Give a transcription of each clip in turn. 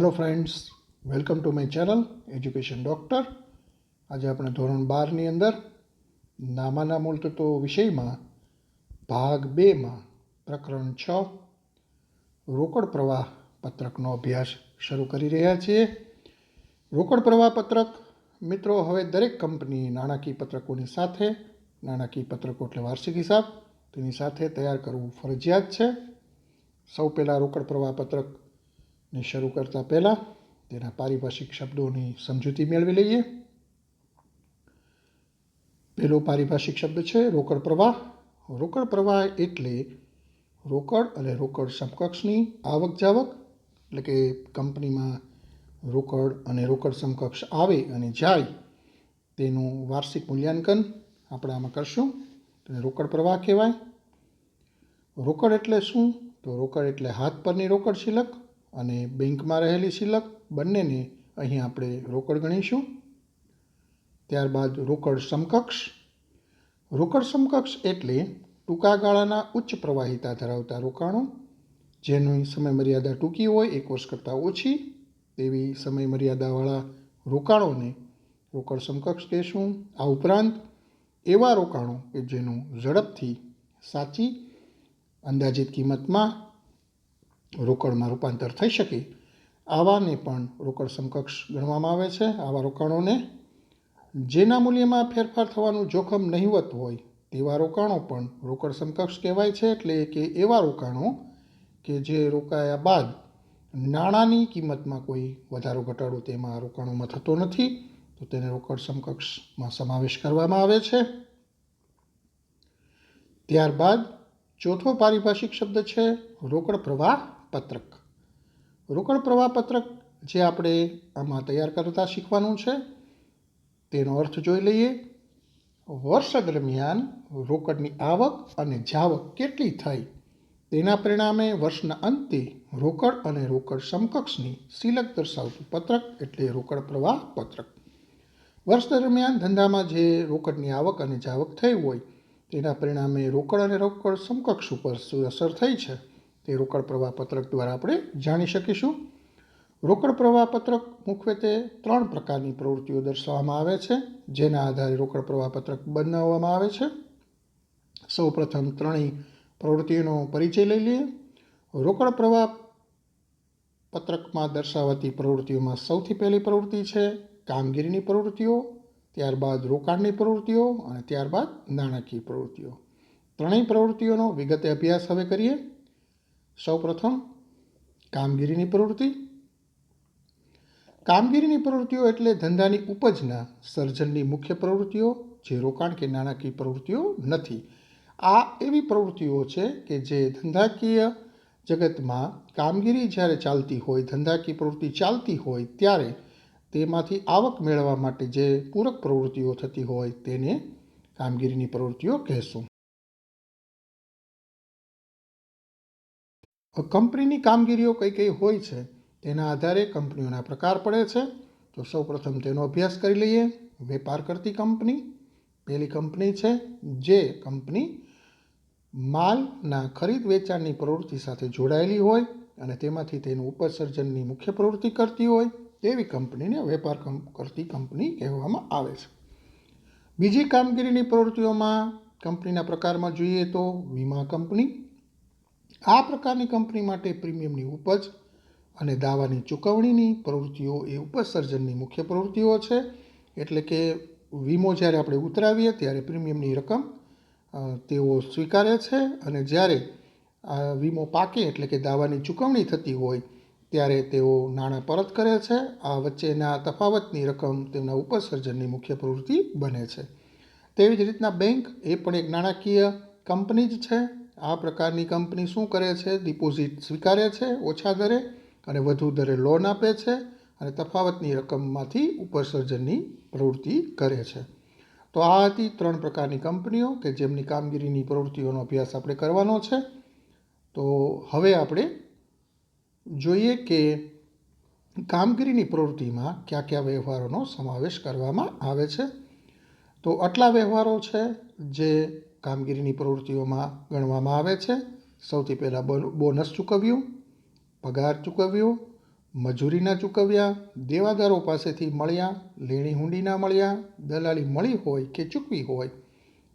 Hello friends welcome to my channel education doctor આજે આપણે ધોરણ બારની અંદર નામાના મૂળ તત્વો વિષયમાં ભાગ બેમાં પ્રકરણ છ, રોકડ પ્રવાહ પત્રકનો અભ્યાસ શરૂ કરી રહ્યા છીએ. રોકડ પ્રવાહ પત્રક, મિત્રો, હવે દરેક કંપની નાણાકીય પત્રકોની સાથે, નાણાકીય પત્રકો એટલે વાર્ષિક હિસાબ, તેની સાથે તૈયાર કરવું ફરજિયાત છે. સૌ પહેલાં રોકડ પ્રવાહ પત્રકને શરૂ કરતાં પહેલાં તેના પારિભાષિક શબ્દોની સમજૂતી મેળવી લઈએ. પહેલો પારિભાષિક શબ્દ છે રોકડ પ્રવાહ. રોકડ પ્રવાહ એટલે રોકડ અને રોકડ સમકક્ષની આવક જાવક, એટલે કે કંપનીમાં રોકડ અને રોકડ સમકક્ષ આવે અને જાય તેનું વાર્ષિક મૂલ્યાંકન આપણે આમાં કરશું. તેને રોકડ પ્રવાહ કહેવાય. રોકડ એટલે શું? તો રોકડ એટલે હાથ પરની રોકડ શિલક. અને બેંકમાં રહેલી શિલક બંનેને અહીં આપણે રોકડ ગણીશું. ત્યારબાદ રોકડ સમકક્ષ. રોકડ સમકક્ષ એટલે ટૂંકા ગાળાના ઉચ્ચ પ્રવાહિતા ધરાવતા રોકાણો, જેની સમય મર્યાદા ટૂંકી હોય, એક વર્ષ કરતાં ઓછી, તેવી સમય મર્યાદાવાળા રોકાણોને રોકડ સમકક્ષ કહેશું. આ ઉપરાંત એવા રોકાણો કે જેનું ઝડપથી સાચી અંદાજિત કિંમતમાં રોકડમાં રૂપાંતર થઈ શકે, આવાને પણ રોકડ સમકક્ષ ગણવામાં આવે છે. આવા રોકાણોને જેના મૂલ્યમાં ફેરફાર થવાનું જોખમ નહીવત હોય, તેવા રોકાણો પણ રોકડ સમકક્ષ કહેવાય છે. એટલે કે એવા રોકાણો કે જે રોકાયા બાદ નાણાંની કિંમતમાં કોઈ વધારો, ઘટાડો તેમાં રોકાણોમાં થતો નથી, તો તેને રોકડ સમકક્ષમાં સમાવેશ કરવામાં આવે છે. ત્યારબાદ ચોથો પારિભાષિક શબ્દ છે રોકડ પ્રવાહ. પત્રક. રોકડ પ્રવાહ પત્રક જે આપણે આમાં તૈયાર કરતા શીખવાનું છે, તેનો અર્થ જોઈ લઈએ. વર્ષ દરમિયાન રોકડની આવક અને જાવક કેટલી થઈ, તેના પરિણામે વર્ષના અંતે રોકડ અને રોકડ સમકક્ષની સિલક દર્શાવતું પત્રક એટલે રોકડ પ્રવાહ પત્રક. વર્ષ દરમિયાન ધંધામાં જે રોકડની આવક અને જાવક થઈ હોય, તેના પરિણામે રોકડ અને રોકડ સમકક્ષ ઉપર શું અસર થઈ છે. તે રોકડ પ્રવાહ પત્રક દ્વારા આપણે જાણી શકીશું. રોકડ પ્રવાહ પત્રક મુખ્યત્વે ત્રણ પ્રકારની પ્રવૃત્તિઓ દર્શાવવામાં આવે છે, જેના આધારે રોકડ પ્રવાહ પત્રક બનાવવામાં આવે છે. સૌ પ્રથમ ત્રણેય પ્રવૃત્તિઓનો પરિચય લઈ લઈએ. રોકડ પ્રવાહ પત્રકમાં દર્શાવાતી પ્રવૃત્તિઓમાં સૌથી પહેલી પ્રવૃત્તિ છે કામગીરીની પ્રવૃત્તિઓ, ત્યારબાદ રોકાણની પ્રવૃત્તિઓ અને ત્યારબાદ નાણાકીય પ્રવૃત્તિઓ. ત્રણેય પ્રવૃત્તિઓનો વિગતે અભ્યાસ હવે કરીએ. સૌપ્રથમ કામગીરીની પ્રવૃત્તિ. કામગીરીની પ્રવૃત્તિઓ એટલે ધંધાની ઉપજના સર્જનની મુખ્ય પ્રવૃત્તિઓ જે રોકાણ કે નાણાકીય પ્રવૃત્તિઓ નથી. આ એવી પ્રવૃત્તિઓ છે કે જે ધંધાકીય જગતમાં કામગીરી જ્યારે ચાલતી હોય, ધંધાકીય પ્રવૃત્તિ ચાલતી હોય ત્યારે તેમાંથી આવક મેળવવા માટે જે પૂરક પ્રવૃત્તિઓ થતી હોય તેને કામગીરીની પ્રવૃત્તિઓ કહેશું. કંપનીની કામગીરીઓ કઈ કઈ હોય છે, તેના આધારે કંપનીઓના પ્રકાર પડે છે. તો સૌપ્રથમ તેનો અભ્યાસ કરી લઈએ. વેપાર કરતી કંપની. પહેલી કંપની છે જે કંપની માલના ખરીદ વેચાણની પ્રવૃત્તિ સાથે જોડાયેલી હોય અને તેમાંથી તેનું ઉપસર્જનની મુખ્ય પ્રવૃત્તિ કરતી હોય, તેવી કંપનીને વેપાર કરતી કંપની કહેવામાં આવે છે. બીજી કામગીરીની પ્રવૃત્તિઓમાં કંપનીના પ્રકારમાં જોઈએ તો વીમા કંપની આ પ્રકારની કંપની માટે પ્રીમિયમની ઉપજ અને દાવાની ચૂકવણીની પ્રવૃત્તિઓ એ ઉપસર્જનની મુખ્ય પ્રવૃત્તિઓ છે. એટલે કે વીમો જ્યારે આપણે ઉતરાવીએ ત્યારે પ્રીમિયમની રકમ તેઓ સ્વીકારે છે અને જ્યારે વીમો પાકે એટલે કે દાવાની ચૂકવણી થતી હોય ત્યારે તેઓ નાણાં પરત કરે છે. આ વચ્ચેના તફાવતની રકમ તેમના ઉપસર્જનની મુખ્ય પ્રવૃત્તિ બને છે. તેવી જ રીતના બેંક એ પણ એક નાણાકીય કંપની જ છે. આ પ્રકારની કંપની શું કરે છે? ડિપોઝિટ સ્વીકારે છે ઓછા દરે અને વધુ દરે લોન આપે છે અને તફાવતની રકમમાંથી ઉપસર્જનની પ્રવૃત્તિ કરે છે. તો આ હતી ત્રણ પ્રકારની કંપનીઓ કે જેમની કામગીરીની પ્રવૃત્તિઓનો અભ્યાસ આપણે કરવાનો છે. તો હવે આપણે જોઈએ કે કામગીરીની પ્રવૃત્તિમાં કયા કયા વ્યવહારોનો સમાવેશ કરવામાં આવે છે. તો આટલા વ્યવહારો છે જે કામગીરીની પ્રવૃત્તિઓમાં ગણવામાં આવે છે. સૌથી પહેલાં બોનસ ચૂકવ્યું, પગાર ચૂકવ્યો મજૂરીના ચૂકવ્યા, દેવાદારો પાસેથી મળ્યા, લેણી હુંડીના મળ્યા, દલાલી મળી હોય કે ચૂકવી હોય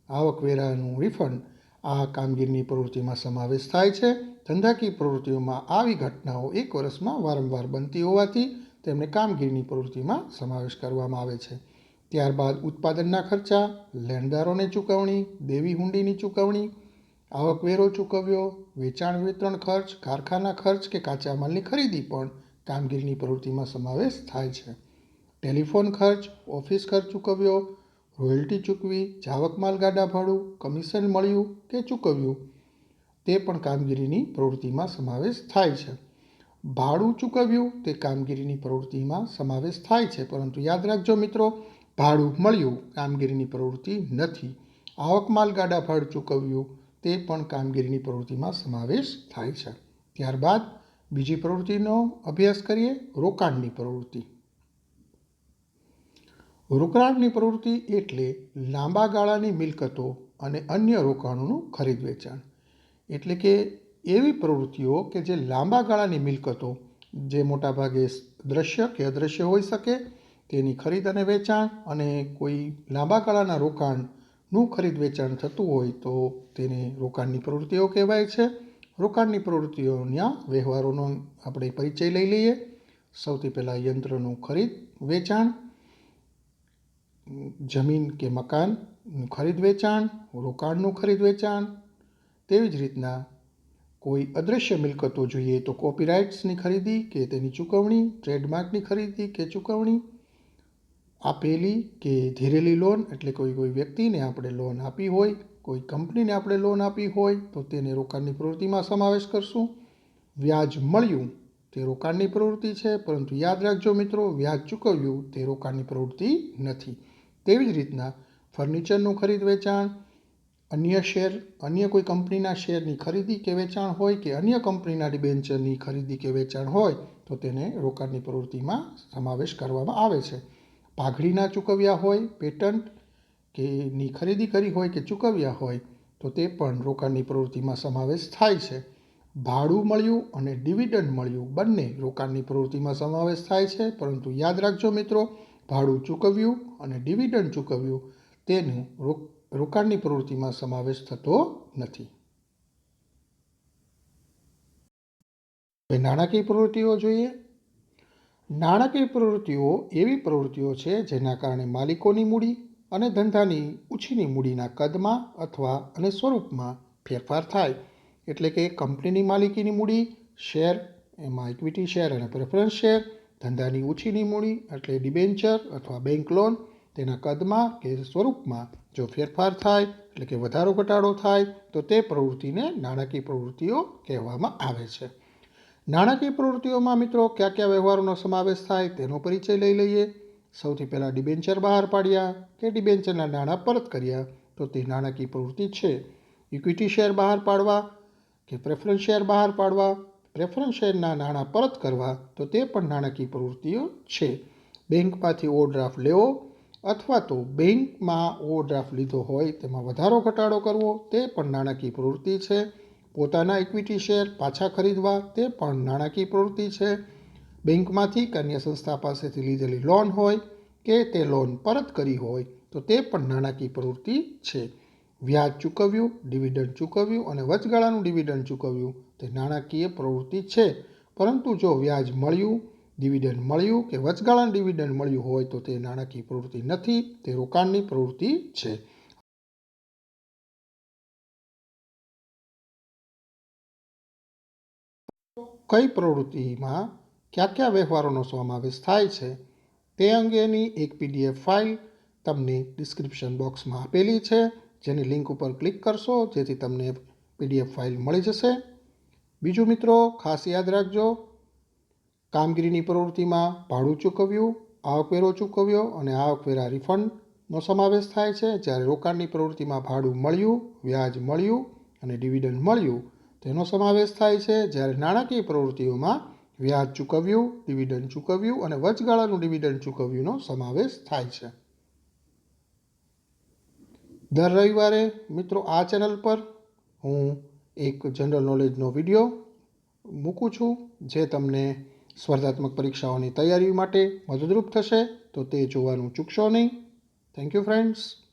આવકવેરાનું રિફંડ આ કામગીરીની પ્રવૃત્તિમાં સમાવેશ થાય છે. ધંધાકીય પ્રવૃત્તિઓમાં આવી ઘટનાઓ એક વર્ષમાં વારંવાર બનતી હોવાથી તેમને કામગીરીની પ્રવૃત્તિમાં સમાવેશ કરવામાં આવે છે. ત્યારબાદ ઉત્પાદનના ખર્ચા, લેણદારોને ચૂકવણી, દેવી હુંડીની ચૂકવણી, આવકવેરો ચૂકવ્યો, વેચાણ વિતરણ ખર્ચ, કારખાના ખર્ચ કે કાચા માલની ખરીદી પણ કામગીરીની પ્રવૃત્તિમાં સમાવેશ થાય છે. ટેલિફોન ખર્ચ, ઓફિસ ખર્ચ ચૂકવ્યો, રોયલ્ટી ચૂકવી, જાવક માલ ગાડા ભાડું, કમિશન મળ્યું કે ચૂકવ્યું, તે પણ કામગીરીની પ્રવૃત્તિમાં સમાવેશ થાય છે. ભાડું ચૂકવ્યું તે કામગીરીની પ્રવૃત્તિમાં સમાવેશ થાય છે. પરંતુ યાદ રાખજો મિત્રો ભાડું મળ્યું, કામગીરીની પ્રવૃત્તિ નથી. આવક માલ ગાડા ભાડું ચૂકવ્યું, તે પણ કામગીરીની પ્રવૃત્તિમાં સમાવેશ થાય છે. ત્યારબાદ બીજી પ્રવૃત્તિનો અભ્યાસ કરીએ, રોકાણની પ્રવૃત્તિ. રોકાણની પ્રવૃત્તિ એટલે લાંબા ગાળાની મિલકતો અને અન્ય રોકાણોનું ખરીદ વેચાણ. એટલે કે એવી પ્રવૃત્તિઓ કે જે લાંબા ગાળાની મિલકતો, જે મોટાભાગે દ્રશ્ય કે અદૃશ્ય હોઈ શકે તેની ખરીદ અને વેચાણ અને કોઈ લાંબા ગાળાના રોકાણનું ખરીદ વેચાણ થતું હોય તો તેને રોકાણની પ્રવૃત્તિઓ કહેવાય છે. રોકાણની પ્રવૃત્તિઓના વ્યવહારોનો આપણે પરિચય લઈ લઈએ. સૌથી પહેલાં યંત્રનું ખરીદ, વેચાણ, જમીન કે મકાનનું ખરીદ વેચાણ, રોકાણનું ખરીદ વેચાણ, તેવી જ રીતના કોઈ અદૃશ્ય મિલકતો જોઈએ તો કોપીરાઇટ્સની ખરીદી કે તેની ચૂકવણી, ટ્રેડમાર્કની ખરીદી કે ચૂકવણી આપેલી કે ધીરેલી લોન એટલે કોઈ કોઈ વ્યક્તિને આપણે લોન આપી હોય, કોઈ કંપનીને આપણે લોન આપી હોય, તો તેને રોકાણની પ્રવૃત્તિમાં સમાવેશ કરશું. વ્યાજ મળ્યું તે રોકાણની પ્રવૃત્તિ છે, પરંતુ યાદ રાખજો મિત્રો, વ્યાજ ચૂકવ્યું તે રોકાણની પ્રવૃત્તિ નથી. તેવી જ રીતના ફર્નિચરનું ખરીદ વેચાણ, અન્ય શેર, અન્ય કોઈ કંપનીના શેરની ખરીદી કે વેચાણ હોય કે અન્ય કંપનીના ડિબેન્ચરની ખરીદી કે વેચાણ હોય, તો તેને રોકાણની પ્રવૃત્તિમાં સમાવેશ કરવામાં આવે છે. પાઘડીના ચૂકવ્યા હોય, પેટન્ટ કે ની ખરીદી કરી હોય કે ચૂકવ્યા હોય, તો તે પણ રોકાણની પ્રવૃત્તિમાં સમાવેશ થાય છે. ભાડું મળ્યું અને ડિવિડન્ડ મળ્યું. બંને રોકાણની પ્રવૃત્તિમાં સમાવેશ થાય છે. પરંતુ યાદ રાખજો મિત્રો, ભાડું ચૂકવ્યું અને ડિવિડન્ડ ચૂકવ્યું, તેનું રોકાણની પ્રવૃત્તિમાં સમાવેશ થતો નથી. હવે નાણાકીય પ્રવૃત્તિઓ જોઈએ. નાણાકીય પ્રવૃત્તિઓ એવી પ્રવૃત્તિઓ છે જેના કારણે માલિકોની મૂડી અને ધંધાની ઉછીની મૂડીના કદમાં અથવા અને સ્વરૂપમાં ફેરફાર થાય. એટલે કે કંપનીની માલિકીની મૂડી, શેર, એમાં ઇક્વિટી શેર અને પ્રેફરન્સ શેર ધંધાની ઉછીની મૂડી એટલે ડિબેન્ચર અથવા બેંક લોન તેના કદમાં કે સ્વરૂપમાં જો ફેરફાર થાય, એટલે કે વધારો ઘટાડો થાય, તો તે પ્રવૃત્તિને નાણાકીય પ્રવૃત્તિઓ કહેવામાં આવે છે. નાણાકીય પ્રવૃત્તિઓમાં મિત્રો કયા કયા વ્યવહારોનો સમાવેશ થાય તેનો પરિચય લઈ લઈએ. સૌથી પહેલાં ડિબેન્ચર બહાર પાડ્યા કે ડિબેન્ચરના નાણાં પરત કર્યા તો તે નાણાકીય પ્રવૃત્તિ છે. ઇક્વિટી શેર બહાર પાડવા કે પ્રેફરન્સ શેર બહાર પાડવા? પ્રેફરન્સ શેરના નાણાં પરત કરવા તો તે પણ નાણાકીય પ્રવૃત્તિઓ છે. બેંકમાંથી ઓવરડ્રાફ્ટ લેવો અથવા તો બેંકમાં ઓવરડ્રાફ્ટ લીધો હોય તેમાં વધારો ઘટાડો કરવો તે પણ નાણાકીય પ્રવૃત્તિ છે. પોતાના ઇક્વિટી શેર પાછા ખરીદવા તે પણ નાણાકીય પ્રવૃત્તિ છે. બેંકમાંથી અન્ય સંસ્થા પાસેથી લીધેલી લોન હોય કે તે લોન પરત કરી હોય તો તે પણ નાણાકીય પ્રવૃત્તિ છે. વ્યાજ ચૂકવ્યું ડિવિડન્ડ ચૂકવ્યું અને વચગાળાનું ડિવિડન્ડ ચૂકવ્યું તે નાણાકીય પ્રવૃત્તિ છે. પરંતુ જો વ્યાજ મળ્યું ડિવિડન્ડ મળ્યું કે વચગાળાનું ડિવિડન્ડ મળ્યું હોય તો તે નાણાકીય પ્રવૃત્તિ નથી, તે રોકાણની પ્રવૃત્તિ છે. કઈ પ્રવૃત્તિમાં કયા કયા વ્યવહારોનો સમાવેશ થાય છે તે અંગેની એક પીડીએફ ફાઇલ તમને ડિસ્ક્રિપ્શન બોક્સમાં આપેલી છે. જેની લિંક ઉપર ક્લિક કરશો, જેથી તમને પીડીએફ ફાઇલ મળી જશે. બીજું મિત્રો, ખાસ યાદ રાખજો, કામગીરીની પ્રવૃત્તિમાં ભાડું ચૂકવ્યું આવકવેરો ચૂકવ્યો અને આવકવેરા રિફંડનો સમાવેશ થાય છે. જ્યારે રોકાણની પ્રવૃત્તિમાં ભાડું મળ્યું, વ્યાજ મળ્યું અને ડિવિડન્ડ મળ્યું તેનો સમાવેશ થાય છે જ્યારે નાણાકીય પ્રવૃત્તિઓમાં વ્યાજ ચૂકવ્યું ડિવિડન્ડ ચૂકવ્યું અને વચગાળાનું ડિવિડન્ડ ચૂકવ્યુંનો સમાવેશ થાય છે. દર રવિવારે મિત્રો આ ચેનલ પર હું એક જનરલ નોલેજનો વીડિયો મૂકું છું, જે તમને સ્પર્ધાત્મક પરીક્ષાઓની તૈયારી માટે મદદરૂપ થશે, તો તે જોવાનું ચૂકશો નહીં. Thank you friends